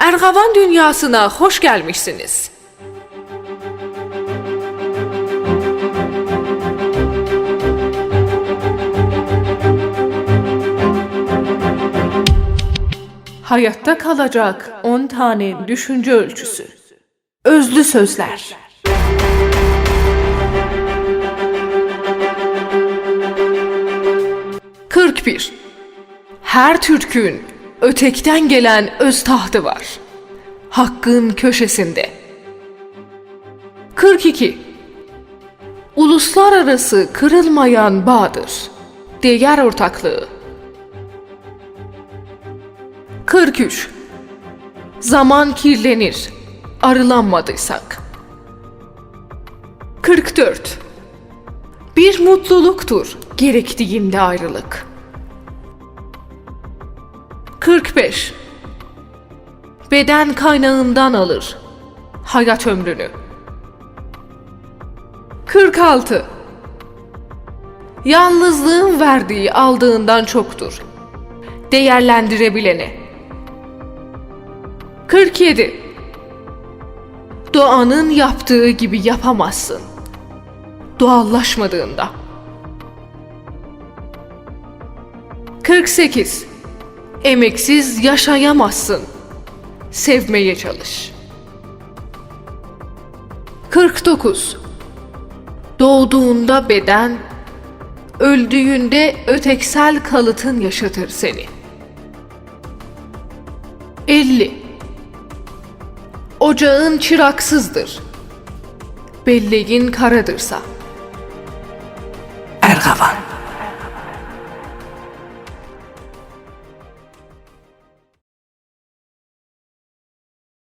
Ergavan dünyasına hoş gelmişsiniz. Hayatta kalacak 10 tane düşünce ölçüsü. Özlü sözler. Kırk bir. Her Türk'ün ötekten gelen öz tahtı var. Hakkın köşesinde. 42. Uluslararası kırılmayan bağdır. Değer ortaklığı. 43. Zaman kirlenir, arılanmadıysak. 44. Bir mutluluktur gerektiğinde ayrılık. 45. Beden kaynağından alır hayat ömrünü. 46. Yalnızlığın verdiği aldığından çoktur. Değerlendirebilene. 47. Doğanın yaptığı gibi yapamazsın. Doğallaşmadığında. 48. Emeksiz yaşayamazsın. Sevmeye çalış. 49. Doğduğunda beden, öldüğünde öteksel kalıtın yaşatır seni. 50. Ocağın çıraksızdır. Belleğin karadırsa.